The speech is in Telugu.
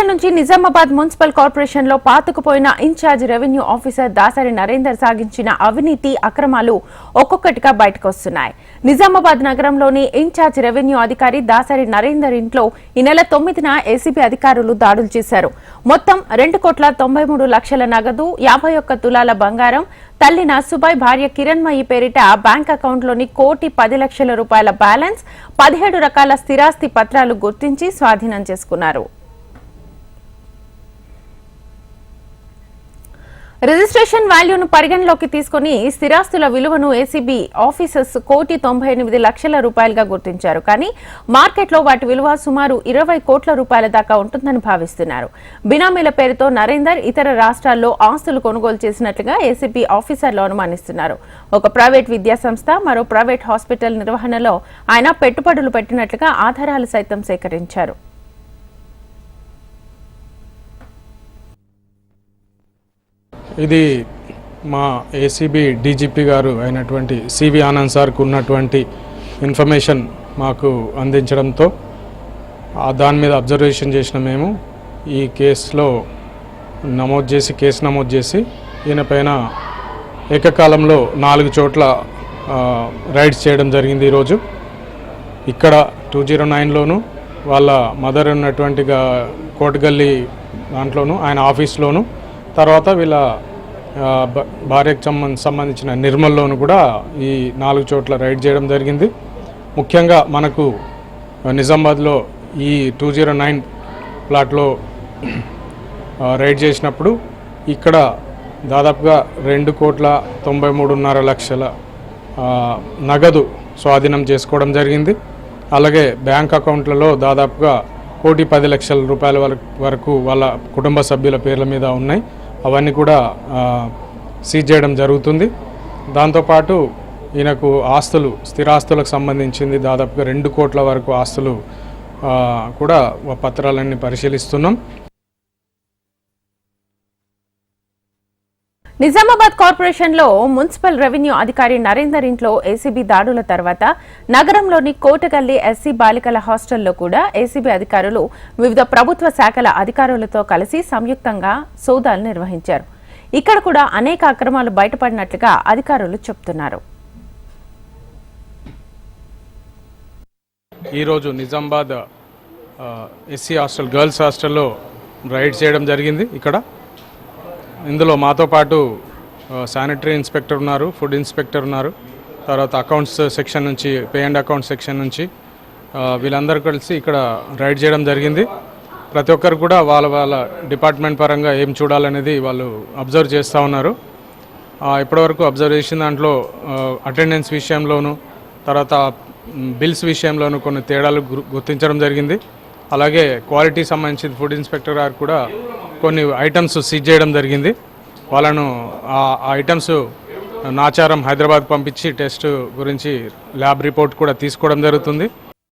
రెండేళ్ళ నుంచి నిజామాబాద్ మున్సిపల్ కార్పొరేషన్లో పాతుకుపోయిన in charge revenue officer Dasari Narender సాగించిన అవినీతి అక్రమాలు ఒక్కొక్కటిగా బయటకు వస్తున్నాయి. నిజామాబాద్ నగరంలోని ఇన్ఛార్జ్ రెవెన్యూ అధికారి దాసరి నరేందర్ ఇంట్లో ఈ నెల తొమ్మిదిన ఏసీబీ అధికారులు దాడులు చేశారు. మొత్తం రెండు కోట్ల తొంభై మూడు లక్షల నగదు యాభై ఒక్క తులాల బంగారం తల్లి నసుబాయ్ భార్య కిరణ్మయి పేరిట బ్యాంక్ అకౌంట్లోని కోటి పది లక్షల రూపాయల బ్యాలెన్స్ పదిహేడు రకాల స్థిరాస్తి పత్రాలు గుర్తించి స్వాధీనం చేసుకున్నారు. రిజిస్ట్రేషన్ వాల్యూను పరిగణలోకి తీసుకుని స్థిరాస్తుల విలువను ఏసీబీ ఆఫీసర్స్ కోటి తొంభై ఎనిమిది లక్షల రూపాయలుగా గుర్తించారు. కానీ మార్కెట్లో వాటి విలువ సుమారు ఇరవై కోట్ల రూపాయల దాకా ఉంటుందని భావిస్తున్నారు. బినామీల పేరుతో నరేందర్ ఇతర రాష్ట్రాల్లో ఆస్తులు కొనుగోలు చేసినట్లుగా ఏసీబీ ఆఫీసర్లు అనుమానిస్తున్నారు. ఒక ప్రైవేట్ విద్యా సంస్థ మరో ప్రైవేట్ హాస్పిటల్ నిర్వహణలో ఆయన పెట్టుబడులు పెట్టినట్లుగా ఆధారాలు సైతం సేకరించారు. ఇది మా ఏసీబీ డీజీపీ గారు అయినటువంటి సివి ఆనంద్ సార్కు ఉన్నటువంటి ఇన్ఫర్మేషన్ మాకు అందించడంతో దాని మీద అబ్జర్వేషన్ చేసిన మేము ఈ కేసులో నమోదు చేసి కేసు నమోదు చేసి ఈయన పైన ఏకకాలంలో నాలుగు చోట్ల రైడ్స్ చేయడం జరిగింది ఈరోజు. ఇక్కడ టూ జీరో నైన్లోను వాళ్ళ మదర్ ఉన్నటువంటి కోటగల్లి దాంట్లోను ఆయన ఆఫీస్లోను తర్వాత వీళ్ళ భార్యకు సంబంధించిన నిర్మల్లోను కూడా ఈ నాలుగు చోట్ల రైడ్ చేయడం జరిగింది. ముఖ్యంగా మనకు నిజామాబాద్లో ఈ టూ జీరో నైన్ ప్లాట్లో రైడ్ చేసినప్పుడు ఇక్కడ దాదాపుగా రెండు కోట్ల తొంభై మూడున్నర లక్షల నగదు స్వాధీనం చేసుకోవడం జరిగింది. అలాగే బ్యాంక్ అకౌంట్లలో దాదాపుగా కోటి పది లక్షల రూపాయల వరకు వరకు వాళ్ళ కుటుంబ సభ్యుల పేర్ల మీద ఉన్నాయి. అవన్నీ కూడా సీజ్ చేయడం జరుగుతుంది. దాంతోపాటు ఈయనకు ఆస్తులు స్థిరాస్తులకు సంబంధించింది దాదాపుగా రెండు కోట్ల వరకు ఆస్తులు కూడా పత్రాలన్నీ పరిశీలిస్తున్నాం. నిజామాబాద్ కార్పొరేషన్లో మున్సిపల్ రెవెన్యూ అధికారి నరేందర్ ఇంట్లో ఏసీబీ దాడుల తర్వాత నగరంలోని కోటగల్లి ఎస్సీ బాలికల హాస్టల్లో కూడా ఏసీబీ అధికారులు వివిధ ప్రభుత్వ శాఖల అధికారులతో కలిసి సంయుక్తంగా సోదాలు నిర్వహించారు. ఇక్కడ కూడా అనేక అక్రమాలు బయటపడినట్లుగా అధికారులు చెబుతున్నారు ఈరోజు నిజామాబాద్ ఎస్సీ హాస్టల్ గర్ల్స్ హాస్టల్లో రైడ్ చేయడం జరిగింది ఇక్కడ. ఇందులో మాతో పాటు శానిటరీ ఇన్స్పెక్టర్ ఉన్నారు ఫుడ్ ఇన్స్పెక్టర్ ఉన్నారు. తర్వాత అకౌంట్స్ సెక్షన్ నుంచి పే అండ్ అకౌంట్ సెక్షన్ నుంచి వీళ్ళందరూ కలిసి ఇక్కడ రైడ్ చేయడం జరిగింది. ప్రతి ఒక్కరు కూడా వాళ్ళ వాళ్ళ డిపార్ట్మెంట్ పరంగా ఏం చూడాలనేది వాళ్ళు అబ్జర్వ్ చేస్తూ ఉన్నారు. ఇప్పటివరకు అబ్జర్వ్ చేసిన దాంట్లో అటెండెన్స్ విషయంలోను తర్వాత బిల్స్ విషయంలోను కొన్ని తేడాలు గుర్తించడం జరిగింది. అలాగే క్వాలిటీ సంబంధించి ఫుడ్ ఇన్స్పెక్టర్ గారు కూడా కొన్ని ఐటమ్స్ సీజ్ చేయడం జరిగింది. వాళ్ళను ఆ ఆ ఐటమ్స్ నాచారం హైదరాబాద్ పంపించి టెస్ట్ గురించి ల్యాబ్ రిపోర్ట్ కూడా తీసుకోవడం జరుగుతుంది.